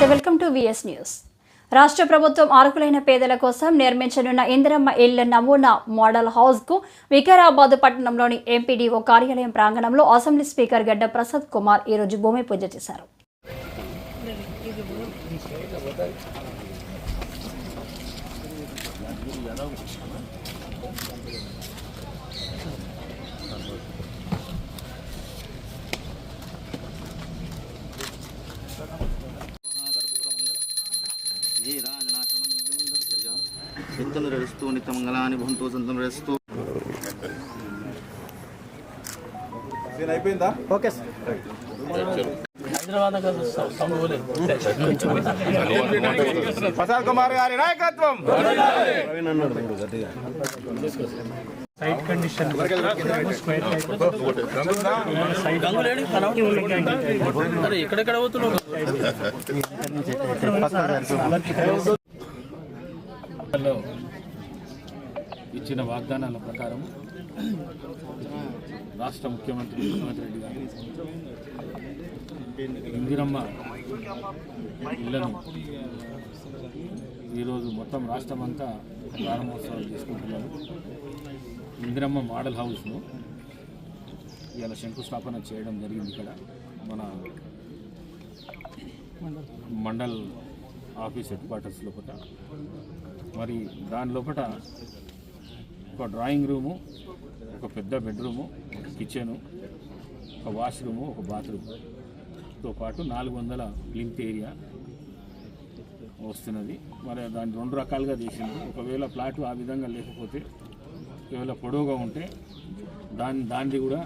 నమస్తే welcome to VS news రాష్ట్ర ప్రభుత్వం అర్హులైన పేదల కోసం నిర్మించనున్న ఇందిరమ్మ ఇళ్ళ నమూనా మోడల్ హౌస్కు వికారాబాద్ పట్టణంలోని ఎంపీడీఓ కార్యాలయం ప్రాంగణంలో అసెంబ్లీ స్పీకర్ గడ్డ ప్రసాద్ కుమార్ ఈరోజు భూమి పూజ చేశారు. చింతలు నడుస్తూ నిత్య మంగళాన్ని భవంతో సంతం నడుస్తూ అయిపోయిందా? ఓకే ప్రసాద్ కుమార్ గారి నాయకత్వం! సైట్ కండిషన్ ఎక్కడెక్కడ లో ఇచ్చిన వాగ్దానాల ప్రకారం రాష్ట్ర ముఖ్యమంత్రి రేవంత్ రెడ్డి గారు ఇందిరమ్మ ఇళ్ళను ఈరోజు మొత్తం రాష్ట్రం అంతా ప్రారంభోత్సవాలు చేసుకుంటున్నారు. ఇందిరమ్మ మోడల్ హౌస్ను ఇవాళ శంకుస్థాపన చేయడం జరిగింది ఇక్కడ. మన మండల్ ఆఫీస్ హెడ్ క్వార్టర్స్ లోపల. మరి దాని లోపల ఒక డ్రాయింగ్ రూము ఒక పెద్ద బెడ్రూము ఒక కిచెను ఒక వాష్రూము ఒక బాత్రూమ్తో పాటు నాలుగు వందల లింక్ ఏరియా వస్తున్నది. మరి దాన్ని రెండు రకాలుగా చేసింది. ఒకవేళ ప్లాట్ ఆ విధంగా లేకపోతే ఒకవేళ పొడవుగా ఉంటే దాని దాన్ని కూడా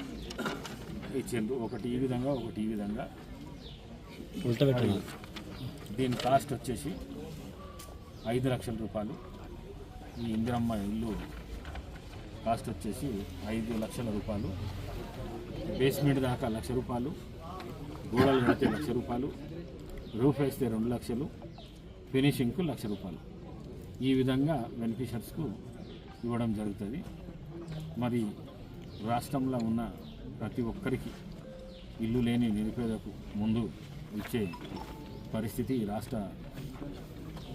ఇచ్చిండ్రు ఒకటి ఈ విధంగా ఒకటి ఈ విధంగా. దీని కాస్ట్ వచ్చేసి ఐదు లక్షల రూపాయలు. ఈ ఇందిరమ్మ ఇల్లు కాస్ట్ వచ్చేసి ఐదు లక్షల రూపాయలు. బేస్మెంట్ దాకా లక్ష రూపాయలు. గోడలు కడితే లక్ష రూపాయలు. రూఫ్ వేస్తే రెండు లక్షలు. ఫినిషింగ్కు లక్ష రూపాయలు. ఈ విధంగా బెనిఫిషర్స్కు ఇవ్వడం జరుగుతుంది. మరి రాష్ట్రంలో ఉన్న ప్రతి ఒక్కరికి ఇల్లు లేని నిరుపేదకు ముందు ఇచ్చే పరిస్థితి రాష్ట్ర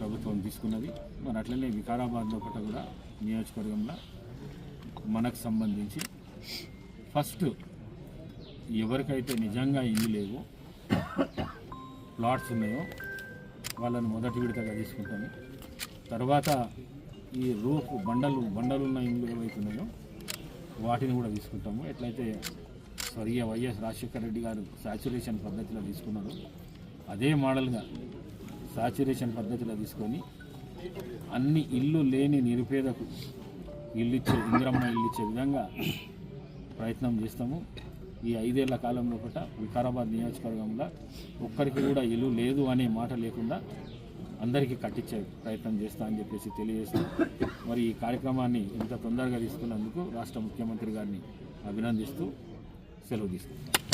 ప్రభుత్వం తీసుకున్నది. మరి అట్లనే వికారాబాద్ లోపల కూడా నియోజకవర్గంలో మనకు సంబంధించి ఫస్ట్ ఎవరికైతే నిజంగా ఇల్లు లేవో ప్లాట్స్ ఉన్నాయో వాళ్ళని మొదటి విడతగా తీసుకుంటాము. తర్వాత ఈ రూఫ్ బండలు బండలు ఉన్న ఇల్లు ఏవైతే ఉన్నాయో వాటిని కూడా తీసుకుంటాము. ఎట్లయితే స్వర్గీయ వైఎస్ రాజశేఖర రెడ్డి గారు సాచురేషన్ పద్ధతిలో తీసుకున్నారు అదే మోడల్గా సాచురేషన్ పద్ధతిలో తీసుకొని అన్ని ఇల్లు లేని నిరుపేదకు ఇల్లు ఇచ్చే ఇందిరమ్మ ఇల్లు ఇచ్చే విధంగా ప్రయత్నం చేస్తాము. ఈ ఐదేళ్ళ కాలంలో ఒకట వికారాబాద్ నియోజకవర్గంలో ఒక్కరికి కూడా ఇల్లు లేదు అనే మాట లేకుండా అందరికీ కట్టించే ప్రయత్నం చేస్తా అని చెప్పేసి తెలియజేస్తూ మరి ఈ కార్యక్రమాన్ని ఇంత తొందరగా తీసుకున్నందుకు రాష్ట్ర ముఖ్యమంత్రి గారిని అభినందిస్తూ సెలవు తీసుకుంటాం